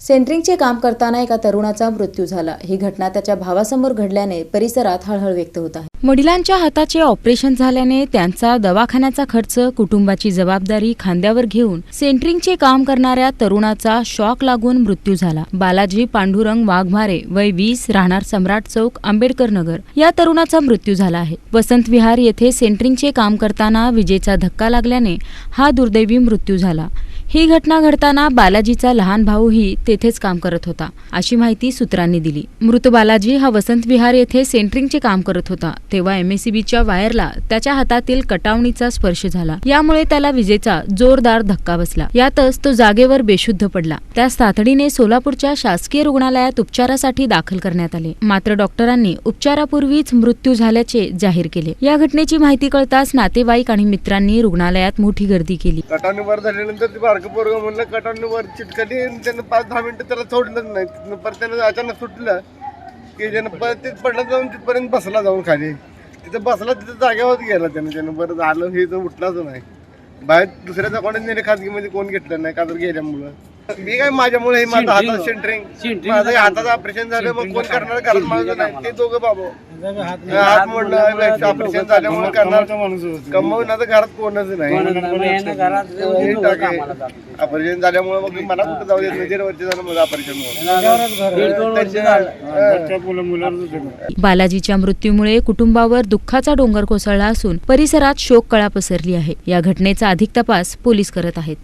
सेंटरिंगचे काम करताना एका तरुणाचा मृत्यू झाला. ही घटना त्याच्या भावासमोर घडल्याने परिसरात हळहळ व्यक्त होत आहे. वडिलांच्या हाताचे ऑपरेशन झाल्याने त्यांचा दवाखान्याचा खर्च कुटुंबाची जबाबदारी खांद्यावर घेऊन सेंटरिंगचे काम करणाऱ्या तरुणाचा शॉक लागून मृत्यू झाला. बालाजी पांडुरंग वाघमारे वय वीस राहणार सम्राट चौक आंबेडकर नगर. या तरुणाचा मृत्यू झाला आहे. वसंत विहार येथे सेंटरिंगचे काम करताना विजेचा धक्का लागल्याने हा दुर्दैवी मृत्यू झाला. ही घटना घडताना बालाजीचा लहान भाऊही तेथेच काम करत होता. अशी माहिती सूत्रांनी दिली. मृत बालाजी हा वसंत विहार येथे सेंट्रिंगचे काम करत होता. तेव्हा एमएससीबीच्या वायरला त्याच्या हातातील कटावणीचा स्पर्श झाला. यामुळे त्याला विजेचा जोरदार धक्का बसला. यातच तो जागेवर बेशुद्ध पडला. त्यास तातडीने सोलापूरच्या शासकीय रुग्णालयात उपचारासाठी दाखल करण्यात आले. मात्र डॉक्टरांनी उपचारापूर्वीच मृत्यू झाल्याचे जाहीर केले. या घटनेची माहिती कळताच नातेवाईक आणि मित्रांनी रुग्णालयात मोठी गर्दी केली. कटावणी वर बारकं पोरगं म्हणलं कटावणी वर चिटकली आणि त्यानं पाच दहा मिनिटं त्याला सोडलंच नाही. तिथनं परत त्यानं अचानक सुटलं की त्यानं परत तिथं पडलं जाऊन तिथपर्यंत बसला जाऊन खाली. तिथं बसला तिथं जागेवर गेला त्यानं. त्यानं बरं झालं हे तर उठलाच नाही. बाहेर दुसऱ्याचा कोणी नेले खाजगीमध्ये कोण घेतलं नाही का तर गेल्यामुळं. मी काय माझ्यामुळे हे माझं हातात सेंटरिंग माझं हाताचं ऑपरेशन झालं मग कोण करणार? कारण माझं नाही. ते दोघं बाबा. हात मोडलं ऑपरेशन झाल्यामुळे करणार? कमवून आता घरात कोणच नाही. ऑपरेशन झाल्यामुळे मग मला कुठं जाऊ देत नाही. दीड वर्ष झालं माझं ऑपरेशन बालाजीच्या मृत्यूमुळे कुटुंबावर दुःखाचा डोंगर कोसळला असून परिसरात शोककळा पसरली आहे. या घटनेचा अधिक तपास पोलीस करत आहेत.